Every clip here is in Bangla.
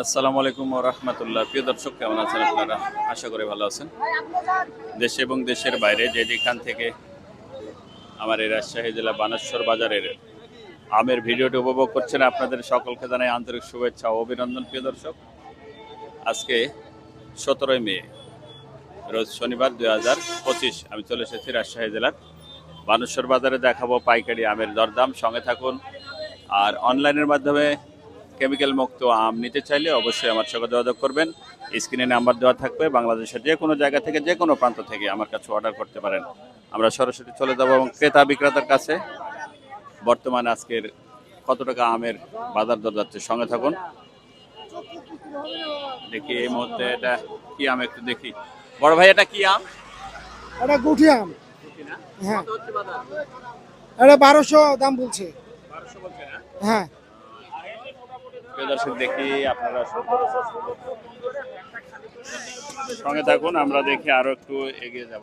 আসসালামু আলাইকুম রহমতুল্লাহ। প্রিয় দর্শক, কেমন আছেন আপনারা? আশা করি ভালো আছেন। দেশে এবং দেশের বাইরে যে যেখান থেকে আমার এই রাজশাহী জেলা বানেশ্বর বাজারের আমের ভিডিওটি উপভোগ করছেন, আপনাদের সকলকে জানাই আন্তরিক শুভেচ্ছা ও অভিনন্দন, প্রিয় দর্শক। আজকে সতেরোই মে, রোজ শনিবার দুই হাজার পঁচিশ, আমি চলে এসেছি রাজশাহী জেলার বানেশ্বর বাজারে দেখাবো পাইকারি আমের দরদাম। সঙ্গে থাকুন আর অনলাইনের মাধ্যমে কেমিক্যাল মুক্ত আম নিতে চাইলে অবশ্যই আমার সঙ্গে যোগাযোগ করবেন। স্ক্রিনে নাম্বার দেওয়া থাকবে বাংলাদেশের যে কোনো জায়গা থেকে যে কোনো প্রান্ত থেকে আমার কাছে অর্ডার করতে পারেন। আমরা সরাসরি চলে যাব এবং ক্রেতা বিক্রেতার কাছে। বর্তমানে আজকের কত টাকা আমের বাজার দর যাচ্ছে সঙ্গে থাকুন। দেখি এই মুহূর্তে এটা কি আম একটু দেখি। বড় ভাই এটা কি আম? এটা গুঠি আম। হ্যাঁ। এটা বারোশো দাম বলছে। হ্যাঁ। দর্শক দেখি আপনারা সঙ্গে থাকুন আমরা দেখি আরও একটু এগিয়ে যাব।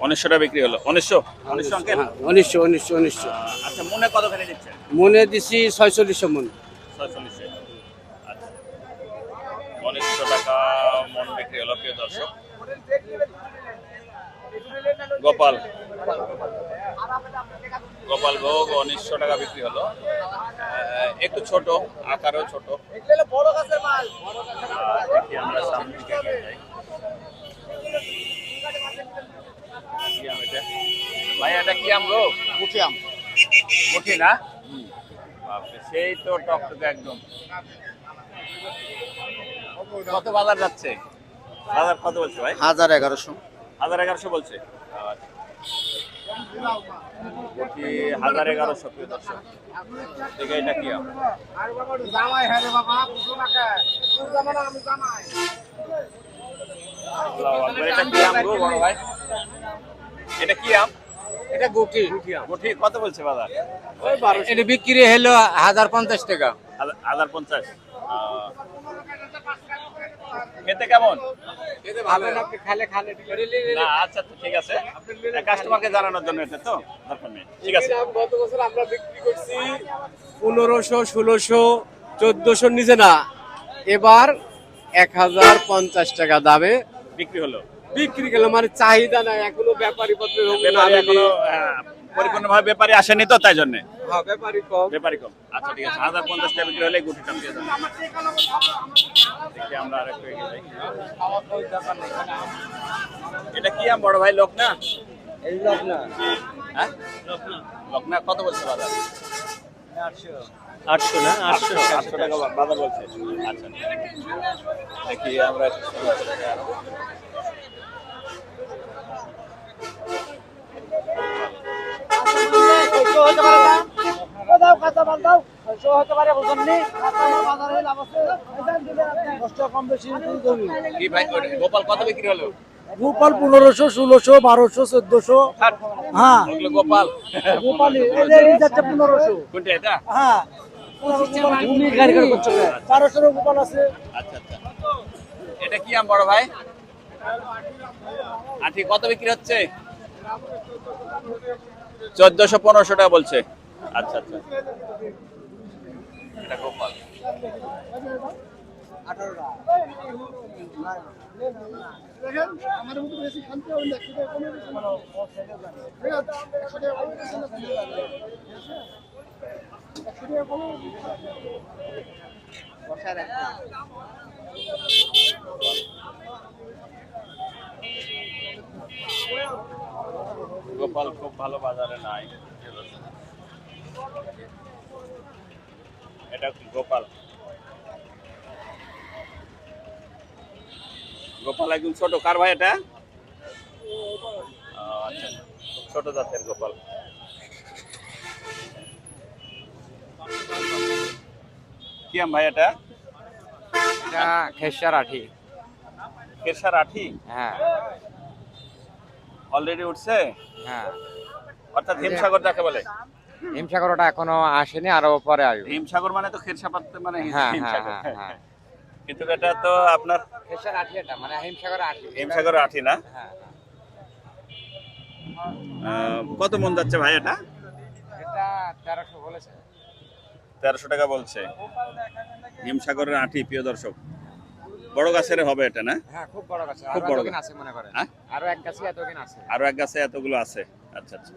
টাকা বিক্রি হলো। উনিশশো উনিশশো উনিশশো উনিশশো উনিশশো আচ্ছা মনে মনে দিছি ছয়চল্লিশশো মন। ছয়চল্লিশে আচ্ছা। উনিশশো টাকা মন বিক্রি হলো প্রিয় দর্শক। গোপাল। গোপাল ভোগ উনিশশো টাকা বিক্রি হলো। একটু ছোট আকারও ছোট। দেখি আমরা দিকে যাই? ভাই এটা কি আম গো গুঠি আম। উঠি না? সেই তো টকটকে একদম। কত বাজার যাচ্ছে? বাজার কত বলছে ভাই? হাজার এগারোশো। হাজার এগারোশো বলছে। হাজার এগারোশো প্রিয় দর্শক। দেখে এটা কি? জামাই হ্যাঁ বাবা আমি? জামাই এটা কি আম গো বড় ভাই? এটা কি আম? এটা গুটি। উঠি কত বলছে বাজার? এটা বিক্রি হলো হাজার পঞ্চাশ টাকা। হাজার- পঞ্চাশ। খেতে কেমন? না আচ্ছা তো ঠিক আছে। কাস্টমারকে জানানোর জন্য এটা তো? দরকার নেই। ঠিক আছে। গত বছর আমরা বিক্রি করছি পনেরোশো ষোলোশো চোদ্দশোর নিচে না। এবার এক হাজার পঞ্চাশ টাকা দামে বিক্রি হলো। বিক্রি গেল মানে চাহিদা নাই এখনও ব্যাপারী পত্রের এখনও পরিপূর্ণভাবে ব্যাপারী আসেনি তো তাই জন্য। হ্যাঁ ব্যাপারী কম। ব্যাপারী কম। আচ্ছা ঠিক আছে হাজার পঞ্চাশ টাকা বিক্রি হলে গুটিটা দিয়ে দেবো দেখি আমরা আর একটু এগিয়ে যাই। এটা কি আম বড় ভাই লোক না এই লোক না হ্যাঁ? লোক না কত বলছে বাজার? আটশো। না? আটশো। আটশো টাকা বাজার বলছে। আচ্ছা। দেখি আমরা। দাও কাঁচা মাল দাও। হতে পারে বুঝুন নি বাজারে লাভ আছে কষ্ট কম বেশি কি ভাই গোপাল কত বিক্রি হলো? গোপাল পনেরোশো ষোলোশো বারোশো চোদ্দশো। হ্যাঁ। গোপাল। গোপালি পনেরোশো। হ্যাঁ। বারোশোর গোপাল আছে। আচ্ছা আচ্ছা। এটা কি আম বড় ভাই? আটি কত বিক্রি হচ্ছে? চোদ্দশো পনেরোশো টাকা বলছে। আচ্ছা আচ্ছা। এটা গোপাল। গোপাল খুব ভালো বাজারে নাই। এটা গোপাল। গোপাল একদম ছোট। কার ভাই এটা? আচ্ছা। ছোট জাতের গোপাল। কি আম ভাই এটা? এটা খেসার আঠি। কেশার আঠি? হ্যাঁ। অলরেডি উঠছে? হ্যাঁ। অর্থাৎ হিমসাগর যাকে বলে। হিমসাগর ওটা এখনও আসেনি আরও পরে আসবে। হিমসাগর মানে তো খেরসাপাত মানে হ্যাঁ হ্যাঁ হিমসাগর। হ্যাঁ হ্যাঁ। কিন্তু এটা তো আপনার খেসার আঠি এটা মানে হিমসাগর আঠি। হিমসাগর আঠি না? কত মন যাচ্ছে ভাই এটা? এটা তেরোশো বলেছে। তেরোশো টাকা বলছে। হিমসাগরের আঠি প্রিয় দর্শক। বড় গাছের হবে এটা না? হ্যাঁ খুব বড় গাছ। খুব আরও বড় গাছ। আছে মনে করেন? আরও এক গাছে আছে। আরও এক গাছে এতগুলো আছে। আচ্ছা আচ্ছা।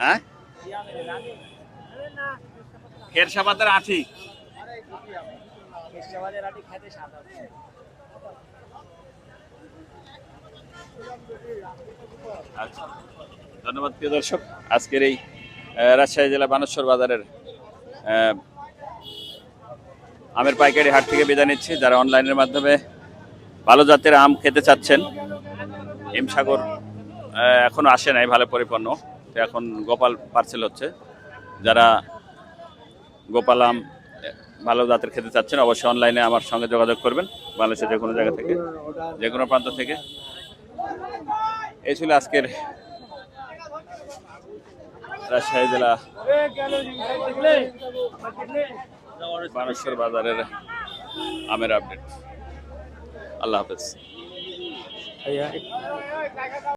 হ্যাঁ? আঠি আচ্ছা। ধন্যবাদ প্রিয় দর্শক। আজকের এই রাজশাহী জেলা বানেশ্বর বাজারের আমের পাইকারি হাট থেকে বিদায় নিচ্ছি। যারা অনলাইনের মাধ্যমে ভালো জাতের আম খেতে চাচ্ছেন হিমসাগর আহ, এখনও আসে নাই ভালো পরিপূর্ণ। তো এখন গোপাল পার্সেল হচ্ছে। যারা গোপাল আম ভালো জাতের খেতে চাচ্ছেন অবশ্যই অনলাইনে আমার সঙ্গে যোগাযোগ করবেন বাংলাদেশের যে কোনো জায়গা থেকে যে কোনো প্রান্ত থেকে। এই ছিল আজকের রাজশাহী জেলা বানেশ্বর বাজারের আমের আপডেট আল্লাহ হাফেজ।